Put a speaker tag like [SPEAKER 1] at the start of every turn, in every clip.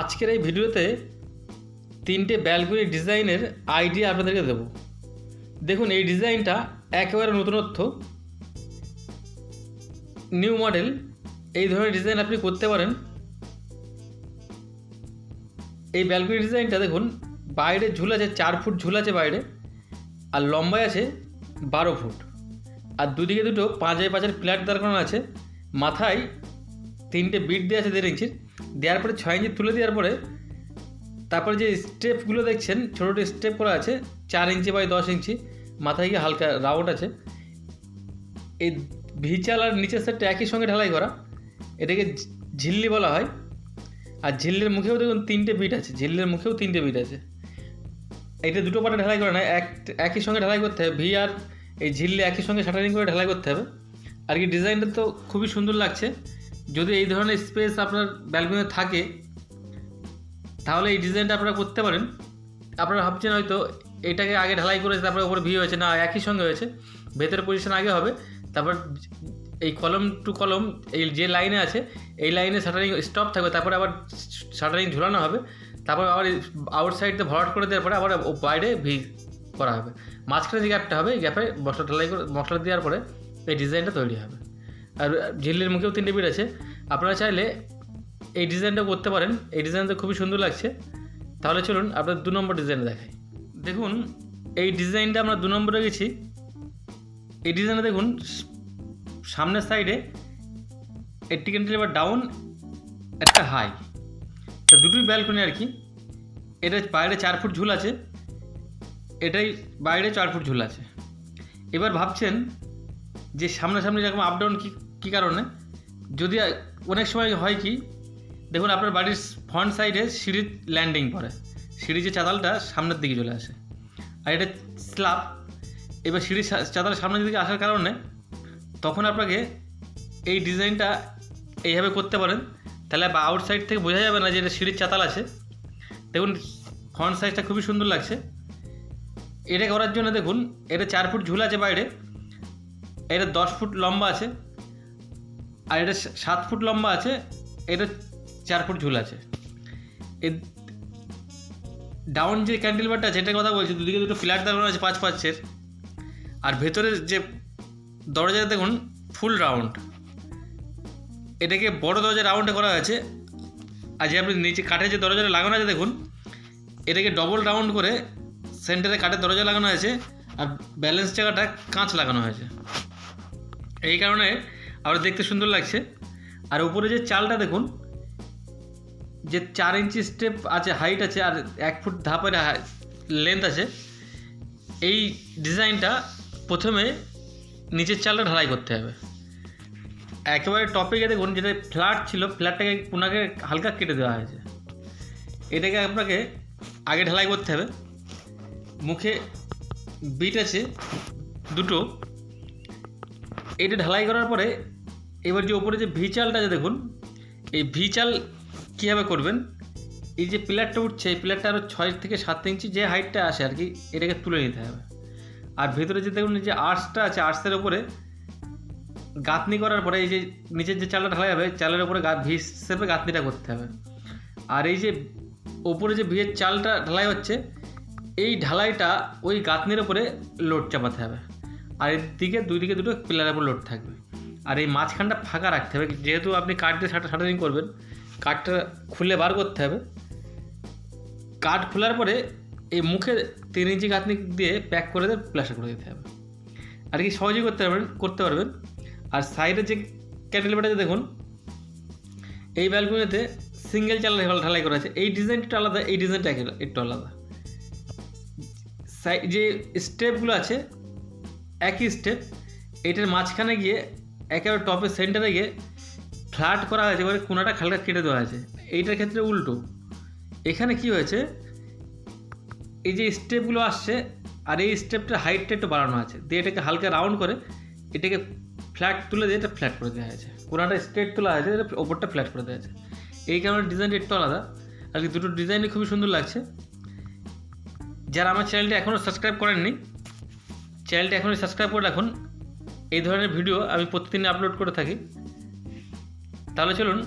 [SPEAKER 1] আজকের এই ভিডিওতে তিনটে ব্যালকনি ডিজাইনের আইডিয়া আপনাদেরকে দেবো। দেখুন, এই ডিজাইনটা একেবারে নতুনত্ব। নিউ মডেল, এই ধরনের ডিজাইন আপনি করতে পারেন। এই ব্যালকনি ডিজাইনটা দেখুন, বাইরে ঝুল আছে, চার ফুট ঝুল আছে বাইরে, আর লম্বায় আছে বারো ফুট। আর দুদিকে দুটো পাঁচের পাঁচের প্ল্যাট দাঁড় করানো আছে, মাথায় তিনটে বিট দেওয়া আছে দেড় ইঞ্চির। দেওয়ার পরে ছয় ইঞ্চি তুলে দেওয়ার পরে তারপরে যে স্টেপগুলো দেখছেন, ছোটো ছোটো স্টেপ করা আছে, চার ইঞ্চি বাই দশ ইঞ্চি, মাথায় গিয়ে হালকা রাউন্ড আছে। এই ভিচাল আর নিচের সাইডটা একই সঙ্গে ঢালাই করা। এটাকে ঝিল্লি বলা হয়। আর ঝিল্লির মুখেও দেখুন তিনটে বিট আছে, ঝিল্লির মুখেও তিনটে বিট আছে। এটা দুটো পাটে ঢালাই করে না, এক, একই সঙ্গে ঢালাই করতে হবে। ভি আর এই ঝিল্লি একই সঙ্গে শাটারিং করে ঢালাই করতে হবে। আর কি ডিজাইনটা তো খুবই সুন্দর লাগছে। যদি এই ধরনের স্পেস আপনার ব্যালকনিতে থাকে, তাহলে এই ডিজাইনটা আপনারা করতে পারেন। আপনারা ভাবছেন হয়তো এটাকে আগে ঢালাই করেছে তারপরে ওপরে ভি হয়েছে। না, একই সঙ্গে হয়েছে। ভেতরের পজিশন আগে হবে। তারপর এই কলম টু কলম এই যে লাইনে আছে, এই লাইনে শাটারিং স্টপ থাকবে। তারপরে আবার শাটারিং ঝুলানো হবে। তারপর আবার আউট সাইডে ভরাট করে দেওয়ার পরে আবার বাইরে ভি করা হবে। মাঝখানে যে গ্যাপটা হবে, এই গ্যাপে মশলা ঢালাই করে, মশলা দেওয়ার পরে এই ডিজাইনটা তৈরি হবে। আর ঝিল্লির মুখেও তিনটে বিট আছে। আপনারা চাইলে এই ডিজাইনটা করতে পারেন। এই ডিজাইনটা খুবই সুন্দর লাগছে। তাহলে চলুন আপনার দু নম্বর ডিজাইন দেখাই। দেখুন, এই ডিজাইনটা আমরা দু নম্বরে গেছি। এই ডিজাইনটা দেখুন, সামনের সাইডে একটি ক্যান্টিলিভার ডাউন একটা হাই তা দুটোই ব্যালকনি আর কি। এটা বাইরে চার ফুট ঝুল আছে। এটাই বাইরে চার ফুট ঝুল আছে। এবার ভাবছেন যে সামনাসামনি যেরকম আপ ডাউন কী কী কারণে? যদি অনেক সময় হয় কি, দেখুন আপনার বাড়ির ফ্রন্ট সাইডে সিঁড়ির ল্যান্ডিং পড়ে। সিঁড়ি যে চাতালটা সামনের দিকে চলে আসে। আর এটা স্ল্যাব এবার সিঁড়ির চাতাল সামনের দিকে আসার কারণে তখন আপনাকে এই ডিজাইনটা এইভাবে করতে পারেন। তাহলে বা আউটসাইড থেকে বোঝা যাবে না যে এটা সিঁড়ির চাতাল আছে। দেখুন ফ্রন্ট সাইজটা খুবই সুন্দর লাগছে। এটা করার জন্য দেখুন, এটা চার ফুট ঝুল আছে বাইরে। এটা দশ ফুট লম্বা আছে। আর এটা সাত ফুট লম্বা আছে, এটা চার ফুট ঝুল আছে। এর ডাউন যে ক্যান্ডেলবারটা আছে, এটার কথা বলছি, দুদিকে দুটো ফ্ল্যাট দাঁড়ানো আছে পাঁচ পাঁচের। আর ভেতরের যে দরজা দেখুন ফুল রাউন্ড এটাকে বড় দরজা রাউন্ডে করা হয়েছে আর যে আপনি নিচে কাঠের যে দরজাটা লাগানো আছে, দেখুন, এটাকে ডবল রাউন্ড করে সেন্টারে কাঠের দরজা লাগানো হয়েছে আর ব্যালেন্স জায়গাটা কাঁচ লাগানো হয়েছে। এই কারণে আরও দেখতে সুন্দর লাগছে। আর উপরে যে চালটা দেখুন, যে চার ইঞ্চি স্টেপ আছে হাইট আছে, আর এক ফুট ধাপের লেন্থ আছে, এই ডিজাইনটা প্রথমে নিচের চালটা ঢালাই করতে হবে। একেবারে টপে গিয়ে দেখুন, যেটা ফ্ল্যাট ছিল ফ্ল্যাটটাকে ওনাকে হালকা কেটে দেওয়া হয়েছে। এটাকে আপনাকে আগে ঢালাই করতে হবে। মুখে বিট আছে দুটো। এটা ঢালাই করার পরে এবার যে ওপরে যে ভি চালটা আছে দেখুন, এই ভি চাল কীভাবে করবেন? এই যে পিলারটা উঠছে, এই পিলারটা আরও ছয় থেকে সাত ইঞ্চি যে হাইটটা আসে আর কি, এটাকে তুলে নিতে হবে। আর ভেতরে যে দেখুন যে আর্টসটা আছে আর্টসের ওপরে গাঁথনি করার পরে এই যে নিচের যে চালটা ঢালাই হবে, চালের ওপরে গা ভি হিসেবে গাঁথনিটা করতে হবে। আর এই যে ওপরে যে ভিয়ের চালটা ঢালাই হচ্ছে, এই ঢালাইটা ওই গাঁথনির ওপরে লোড চাপাতে হবে। আর এর দিকে, দুই দিকে দুটো উপর লোড থাকবে। আর এই মাঝখানটা ফাঁকা রাখতে হবে। যেহেতু আপনি কাঠ দিয়ে শাটা শাটারিং করবেন কাঠটা খুলে বার করতে হবে। কাঠ খোলার পরে এই মুখে তিন ইঞ্চি গাঁথনি দিয়ে প্যাক করে দিয়ে প্লাস্টার করে দিতে হবে। আর কি সহজেই করতে পারবেন করতে পারবেন। আর সাইডে যে ক্যাটেলবাটা দেখুন, এই ব্যালকনিতে সিঙ্গেল চাল ঢালাই করা আছে। এই ডিজাইনটা আলাদা, এই ডিজাইনটা একে- একটু আলাদা। সাই- যে স্টেপগুলো আছে একই স্টেপ এটার মাঝখানে গিয়ে একেবারে টপের সেন্টারে গিয়ে ফ্ল্যাট করা হয়েছে, এবারে কোনাটা খালকা কেটে দেওয়া আছে এইটার ক্ষেত্রে উল্টো। এখানে কি হয়েছে? এই যে স্টেপগুলো আসছে, আর এই স্টেপটার হাইটটা একটু বাড়ানো আছে। দিয়ে এটাকে হালকা রাউন্ড করে, এটাকে ফ্ল্যাট তুলে দিয়ে এটা ফ্ল্যাট করে দেওয়া হয়েছে। কোনাটা স্ট্রেট তোলা হয়েছে, এটা ওপরটা ফ্ল্যাট করে দেওয়া হয়েছে। এই কারণে ডিজাইনটা একটু আলাদা। আর কি দুটো ডিজাইনই খুবই সুন্দর লাগছে। যারা আমার চ্যানেলটা এখনও সাবস্ক্রাইব করেননি চ্যানেলটা এখনই সাবস্ক্রাইব করে রাখুন। এই ধরনের ভিডিও আমি প্রতিদিন আপলোড করে থাকি। তাহলে চলুন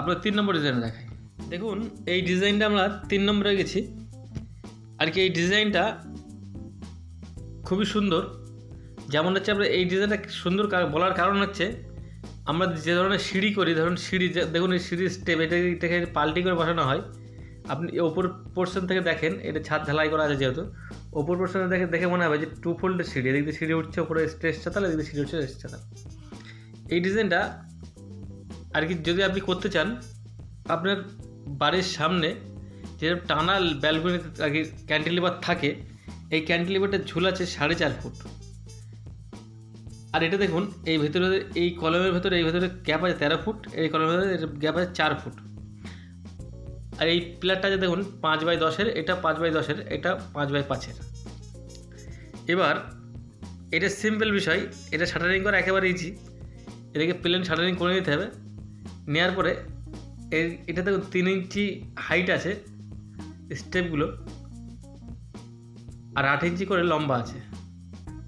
[SPEAKER 1] আপনার তিন নম্বর ডিজাইন দেখাই। দেখুন, এই ডিজাইনটা আমরা তিন নম্বরে গেছি। আর কি এই ডিজাইনটা খুবই সুন্দর। যেমন হচ্ছে আমরা এই ডিজাইনটা সুন্দর বলার কারণ হচ্ছে আমরা যে ধরনের সিঁড়ি করি, ধরুন সিঁড়ি দেখুন এই সিঁড়ির স্টেপ এটা এটাকে পাল্টি করে বসানো হয়? আপনি ওপর পোর্শন থেকে দেখেন, এটা ছাদ ঢালাই করা আছে যেহেতু ওপর পোর্শনে দেখে দেখে মনে হবে যে টু ফোল্ডের সিঁড়ি, এদিক দিয়ে সিঁড়ি উঠছে ওপরে স্ট্রেস চাতাল, এদিক দিয়ে সিঁড়ি উঠছে স্ট্রেস চাতাল। এই ডিজাইনটা আর কি যদি আপনি করতে চান, আপনার বাড়ির সামনে যে টানা ব্যালকনিতে আর কি ক্যান্টিলিভার থাকে, এই ক্যান্টিলিভারটা ঝুলাচ্ছে সাড়ে চার ফুট। আর এটা দেখুন, এই ভেতরে এই কলমের ভেতরে এই ভেতরে গ্যাপ আছে তেরো ফুট, এই কলমের ভেতরে গ্যাপ আছে চার ফুট। আর এই পিলারটা যে দেখুন, পাঁচ বাই দশের, এটা পাঁচ বাই দশের, এটা পাঁচ বাই পাঁচের। এবার, এটা সিম্পল বিষয়, এটা শাটারিং করা একেবারে ইজি এটাকে প্লেন শাটারিং করে নিতে হবে। নেওয়ার পরে, এর, এটা দেখুন, তিন ইঞ্চি হাইট আছে স্টেপগুলো আর আট ইঞ্চি করে লম্বা আছে।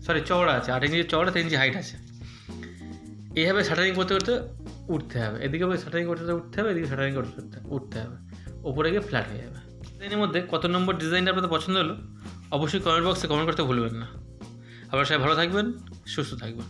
[SPEAKER 1] সরি চওড়া আছে। আট ইঞ্চি চওড়া, তিন ইঞ্চি হাইট আছে। এইভাবে শাটারিং করতে করতে উঠতে হবে। এদিকে শাটারিং করতে করতে উঠতে হবে, এদিকে শাটারিং করতে করতে উঠতে হবে। ওপরে গিয়ে ফ্ল্যাট হয়ে যাবে। ডিজাইনের মধ্যে কত নম্বর ডিজাইনটা আপনাদের পছন্দ হলো, অবশ্যই কমেন্ট বক্সে কমেন্ট করতে ভুলবেন না। আপনারা সবাই ভালো থাকবেন, সুস্থ থাকবেন।